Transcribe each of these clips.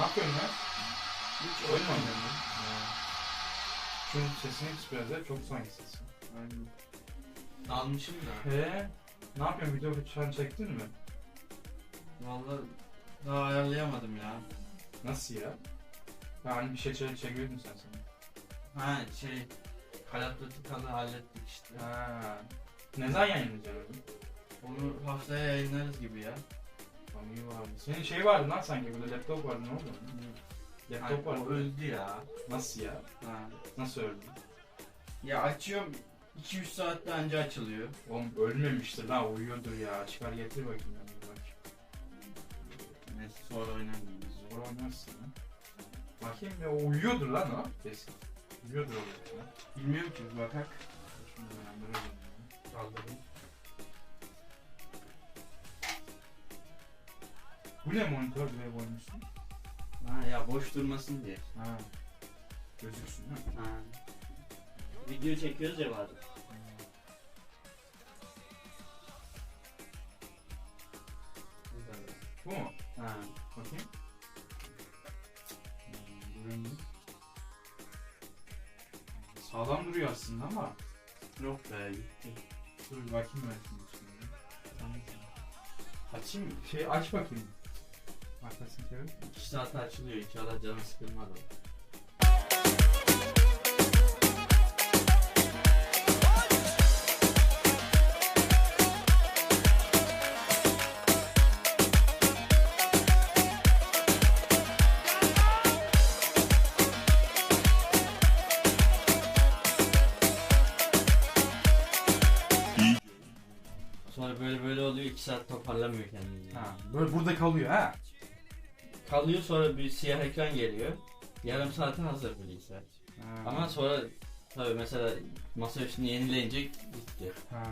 yapıyorsun ya? Hiç Oyun mu oynamadım. oynuyorsun? Şunun sesini kıs biraz ya. Çok sanki ses. Aynen. Dalmışım da. He. Ne yapıyorsun? Video falan çektin mi? Vallahi daha ayarlayamadım ya. Nasıl ya? Ya hani bir şey çek çekiyordun sen sana. Ha şey Kalatlıtıkalı hallettik işte. Ha. Ne zaman yayınlayacaksın onu? Onu haftaya yayınlarız gibi ya. İyi vardı. Senin şey vardı lan sanki burada laptop vardı ne oldu? Laptop Ha, o vardı. öldü ya. Nasıl ya? Ha. Nasıl öldü? Ya açıyorum 2-3 saatte anca açılıyor. Oğlum ölmemiştir lan uyuyordur ya. Çıkar getir bakayım ya. bir Bak. Neyse sonra oynarım biz. Zor oynarsın lan. Bakayım ya o uyuyordur lan o. Kesin. Uyuyordur o. ya. Bilmiyorum ki bakak. Şunu uyandıralım ya. Kaldırayım. Bu ne monitör buraya koymuşsun? Ha ya boş durmasın diye. Ha. Gözüksün ha. Ha. Video çekiyoruz ya bazen. Bu mu? Ha. Bakayım. Hmm, mu? Sağlam duruyor aslında ama. Yok be gitti. Dur bakayım ben şimdi. Açayım mı? Şey aç bakayım. Arkasını çevir. 2 saate açılıyor. İnşallah canı sıkılmaz. Sonra böyle böyle oluyor 2 saat toparlamıyor kendini. Ha, böyle burada kalıyor ha. Kalıyor sonra bir siyah ekran geliyor. Yarım saate hazır bilgisayar. ha. Ama sonra tabii mesela masa üstünü yenileyince gitti. Ha.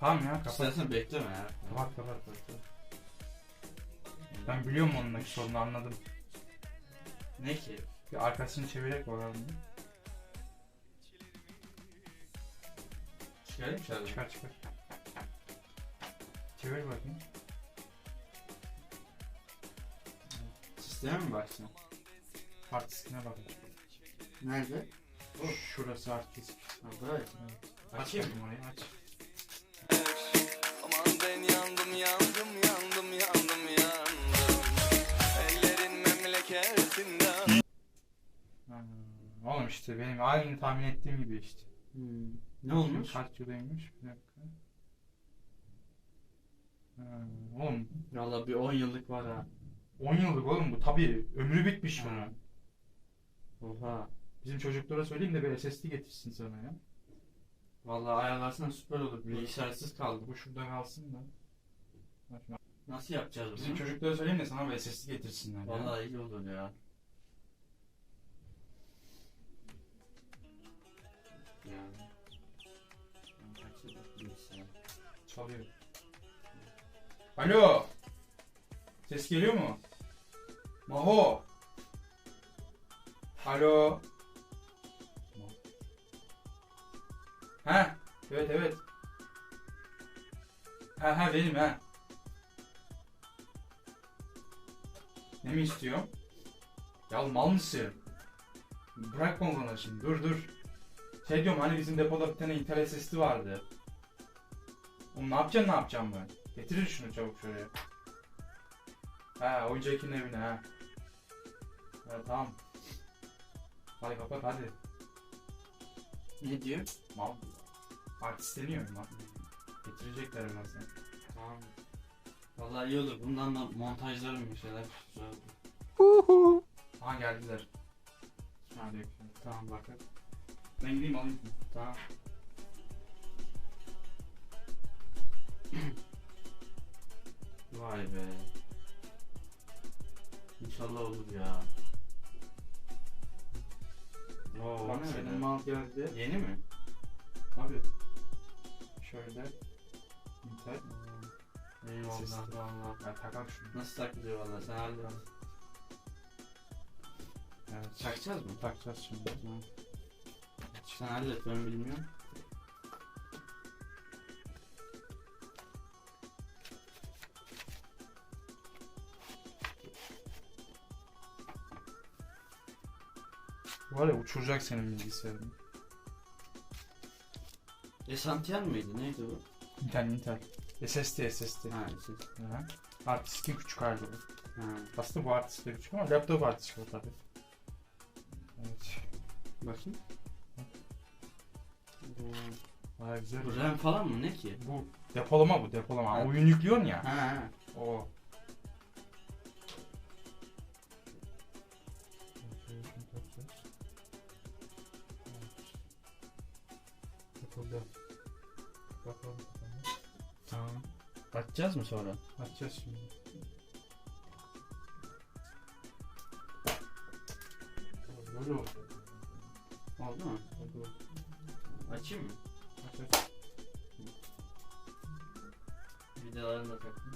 Tamam ya kapat. İstersen bekleme ya. Kapat kapat kapat. Ben biliyorum onunla sorunu anladım. Ne ki? Bir arkasını çevirerek bakalım. Çıkarayım şarjı. Çıkar çıkar. Çevir bakayım. Sisteme mi baksın? Hard diskine bak. Nerede? Şurası hard disk. Ha buraya. Aç Açayım bakayım orayı aç. Aman ben yandım yandım yandım yandım yandım Ellerin memleketinden Ha. Oğlum işte benim aynı tahmin ettiğim gibi işte. Hmm. Ne olmuş? Kaç yıldaymış? Bir dakika. Ha, oğlum Valla bir 10 yıllık var ha. 10 yıllık oğlum bu tabii ömrü bitmiş bunun. Oha. Bizim çocuklara söyleyeyim de bir SSD getirsin sana ya. Valla ayarlarsan süper olur. Bilgisayarsız kaldı. Bu şurada kalsın da. Nasıl yapacağız Bizim bunu? çocuklara söyleyeyim de sana bir SSD getirsinler ya. Valla iyi olur ya. Bilgisayar. Çalıyor. Alo. Ses geliyor mu? Maho. Alo. Ha? Evet evet. Ha ha benim ha. Ne mi istiyorum? Ya mal mısın? Bırak bana şimdi dur dur. Şey diyorum hani bizim depoda bir tane internet SSD vardı. Oğlum ne yapacaksın ne yapacağım ben? Getirin şunu çabuk şuraya. Ha oyuncakinin evine ha. Ha tamam. Hadi kapat hadi. Ne diyor? Mal. Artistleniyor lan. Getirecekler birazdan. Tamam. Valla iyi olur. Bundan da montajlarım bir şeyler. Olur. Ha geldiler. Hadi. Tamam bakalım. Ben gideyim alayım. Tamam. Vay be. İnşallah olur ya. Oo, Bak senin mal geldi. Yeni mi? Abi. Şöyle. Intel. Eyvallah Sesli. valla. Ya takalım şunu. Nasıl takılıyor valla sen hallet. Evet. Takacağız mı? Takacağız şimdi. Sen hallet ben bilmiyorum. Var ya uçuracak senin bilgisayarını. Esantiyan mıydı? Neydi bu? Intel Intel. SSD SSD. Ha, siz. Hı. Hard diskin küçük hali bu. Ha. Aslında bu hard disk de küçük ama laptop hard disk o tabi. Evet. Bakayım. Baya güzel. Bu RAM falan mı? Ne ki? Bu depolama bu depolama. Ha. Oyun yüklüyorsun ya. Ha. O. Tamam. Açacağız mı sonra? Açacağız şimdi. Böyle oldu. Oldu mu? Oldu. Açayım mı? Aç aç. Vidalarını da taktım.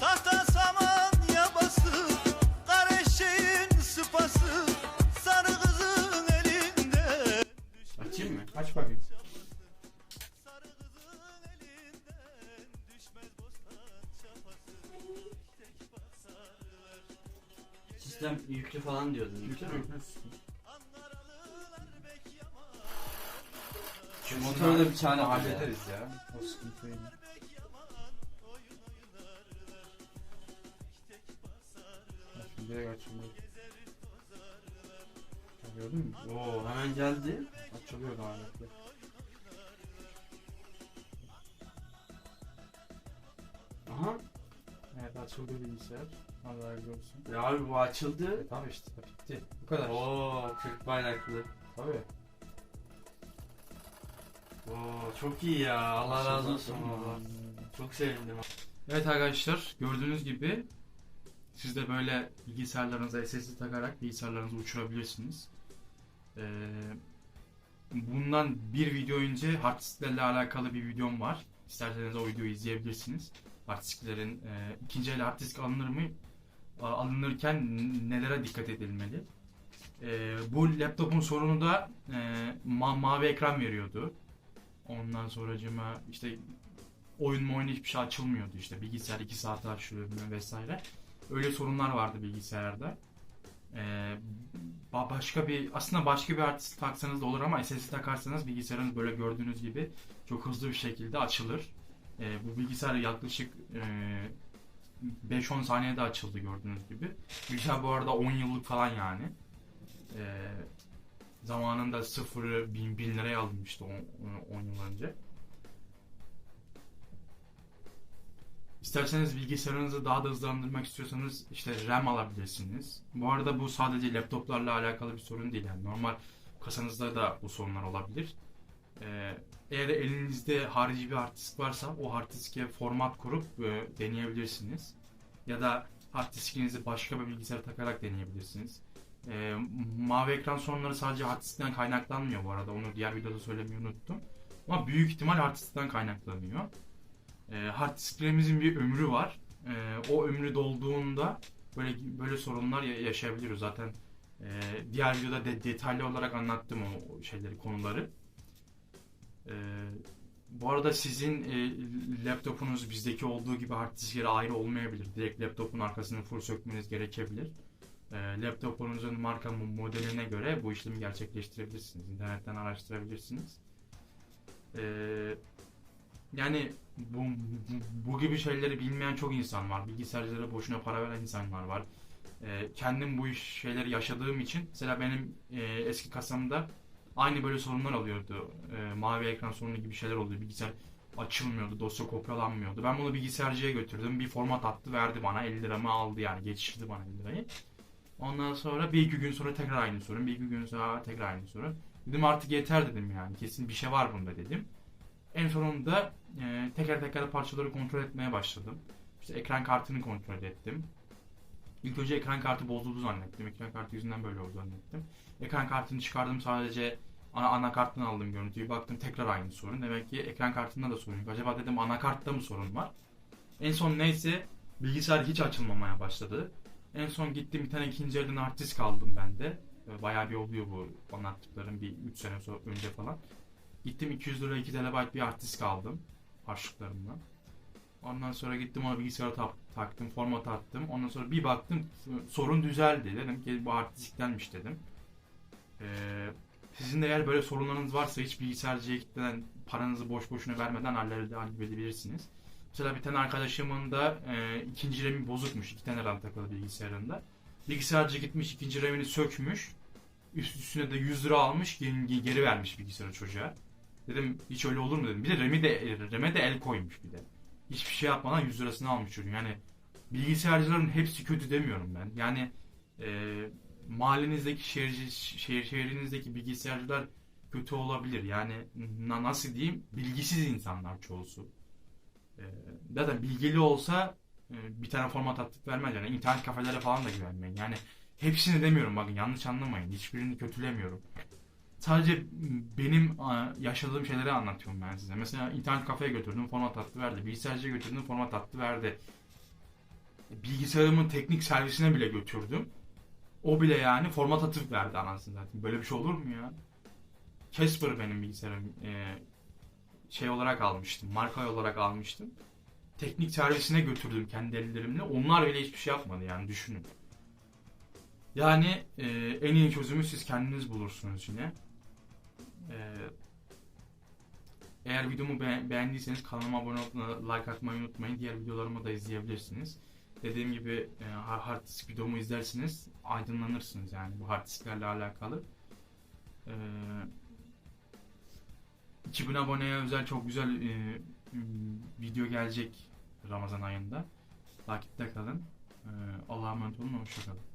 Tahta saman yabası Kar eşeğin sıpası Sarı kızın elinde Açayım mı? Aç bakayım. Yüklü falan diyordun. Bek yaman Şu motoru da bir tane hallederiz ya. O sıkıntı değil. Şimdi direkt açılıyor. Gördün mü? Oo hemen geldi. Açılıyor da aletler. Aha. Evet açıldı bilgisayar. Allah razı olsun. Ya abi bu açıldı. E, tamam işte bitti. Bu kadar. Oo Türk bayraklı. Tabii. Oo çok iyi ya. Allah razı olsun valla. Çok sevindim. Evet arkadaşlar gördüğünüz gibi siz de böyle bilgisayarlarınıza SSD takarak bilgisayarlarınızı uçurabilirsiniz. Ee, bundan bir video önce hard disklerle alakalı bir videom var. İsterseniz o videoyu izleyebilirsiniz. Hard disklerin e, ikinci el hard disk alınır mı? Alınırken nelere dikkat edilmeli? Ee, bu laptopun sorunu da e, ma- mavi ekran veriyordu. Ondan sonracıma işte oyun mu oyun hiçbir şey açılmıyordu işte bilgisayar 2 saat açılıyor vesaire. Öyle sorunlar vardı bilgisayarda. Ee, ba- başka bir aslında başka bir artist taksanız da olur ama SSD takarsanız bilgisayarınız böyle gördüğünüz gibi çok hızlı bir şekilde açılır. Ee, bu bilgisayar yaklaşık e, 5-10 saniyede açıldı gördüğünüz gibi. Bilgisayar bu arada 10 yıllık falan yani. Ee, zamanında sıfırı 1000 bin liraya alınmıştı 10 yıl önce. İsterseniz bilgisayarınızı daha da hızlandırmak istiyorsanız işte RAM alabilirsiniz. Bu arada bu sadece laptoplarla alakalı bir sorun değil. Yani normal kasanızda da bu sorunlar olabilir. Ee, eğer elinizde harici bir hard varsa o hard format kurup e, deneyebilirsiniz. Ya da hard başka bir bilgisayara takarak deneyebilirsiniz. Ee, mavi ekran sorunları sadece hard kaynaklanmıyor bu arada. Onu diğer videoda söylemeyi unuttum. Ama büyük ihtimal hard diskten kaynaklanıyor. E, hard bir ömrü var. E, o ömrü dolduğunda böyle böyle sorunlar ya- yaşayabiliyoruz. Zaten e, diğer videoda de, detaylı olarak anlattım o şeyleri, konuları. E, bu arada sizin e, laptopunuz bizdeki olduğu gibi hard diskleri ayrı olmayabilir. Direkt laptopun arkasını full sökmeniz gerekebilir. E, laptopunuzun marka mo- modeline göre bu işlemi gerçekleştirebilirsiniz. İnternetten araştırabilirsiniz. Eee yani bu, bu, gibi şeyleri bilmeyen çok insan var. Bilgisayarcılara boşuna para veren insanlar var. Ee, kendim bu iş şeyleri yaşadığım için mesela benim e, eski kasamda aynı böyle sorunlar oluyordu. Ee, mavi ekran sorunu gibi şeyler oluyordu. Bilgisayar açılmıyordu, dosya kopyalanmıyordu. Ben bunu bilgisayarcıya götürdüm. Bir format attı, verdi bana. 50 liramı aldı yani. Geçiştirdi bana 50 lirayı. Ondan sonra bir iki gün sonra tekrar aynı sorun. Bir iki gün sonra tekrar aynı sorun. Dedim artık yeter dedim yani. Kesin bir şey var bunda dedim. En sonunda e, teker teker parçaları kontrol etmeye başladım. İşte ekran kartını kontrol ettim. İlk önce ekran kartı bozuldu zannettim. Ekran kartı yüzünden böyle oldu zannettim. Ekran kartını çıkardım sadece ana, anakarttan aldım görüntüyü. Baktım tekrar aynı sorun. Demek ki ekran kartında da sorun yok. Acaba dedim anakartta mı sorun var? En son neyse bilgisayar hiç açılmamaya başladı. En son gittim bir tane ikinci elden hard disk aldım ben de. Bayağı bir oluyor bu anlattıklarım bir 3 sene sonra önce falan. Gittim 200 lira 2 TB bir hard disk aldım harçlıklarımla. Ondan sonra gittim ona bilgisayara ta- taktım, format attım. Ondan sonra bir baktım sorun düzeldi. Dedim ki bu hard disktenmiş dedim. Ee, sizin de eğer böyle sorunlarınız varsa hiç bilgisayarcıya gitmeden paranızı boş boşuna vermeden halledebilirsiniz. Mesela bir tane arkadaşımın da e, ikinci RAM'i bozukmuş. iki tane RAM takılı bilgisayarında. Bilgisayarcı gitmiş ikinci RAM'ini sökmüş. Üst üstüne de 100 lira almış geri, geri vermiş bilgisayarı çocuğa. Dedim hiç öyle olur mu dedim. Bir de RAM'i de, RAM'e de el koymuş bir de. Hiçbir şey yapmadan 100 lirasını almış çocuğun. Yani bilgisayarcıların hepsi kötü demiyorum ben. Yani e, mahallenizdeki şehir, şehir şehrinizdeki bilgisayarcılar kötü olabilir. Yani na- nasıl diyeyim bilgisiz insanlar çoğusu. E, zaten bilgili olsa e, bir tane format attık vermez yani internet kafelere falan da güvenmeyin. Yani hepsini demiyorum bakın yanlış anlamayın. Hiçbirini kötülemiyorum. Sadece benim yaşadığım şeyleri anlatıyorum ben size. Mesela internet kafeye götürdüm format attı verdi. Bilgisayarcıya götürdüm format attı verdi. Bilgisayarımın teknik servisine bile götürdüm. O bile yani format atıp verdi anasını zaten. Böyle bir şey olur mu ya? Casper benim bilgisayarım e, şey olarak almıştım. Marka olarak almıştım. Teknik servisine götürdüm kendi ellerimle. Onlar bile hiçbir şey yapmadı yani düşünün. Yani e, en iyi çözümü siz kendiniz bulursunuz yine. E, eğer videomu be- beğendiyseniz kanalıma abone olup like atmayı unutmayın. Diğer videolarımı da izleyebilirsiniz. Dediğim gibi e, ha- hard disk videomu izlersiniz aydınlanırsınız yani bu hard disklerle alakalı. E, 2000 aboneye özel çok güzel e, video gelecek Ramazan ayında. Takipte kalın. E, Allah'a emanet olun. Hoşçakalın.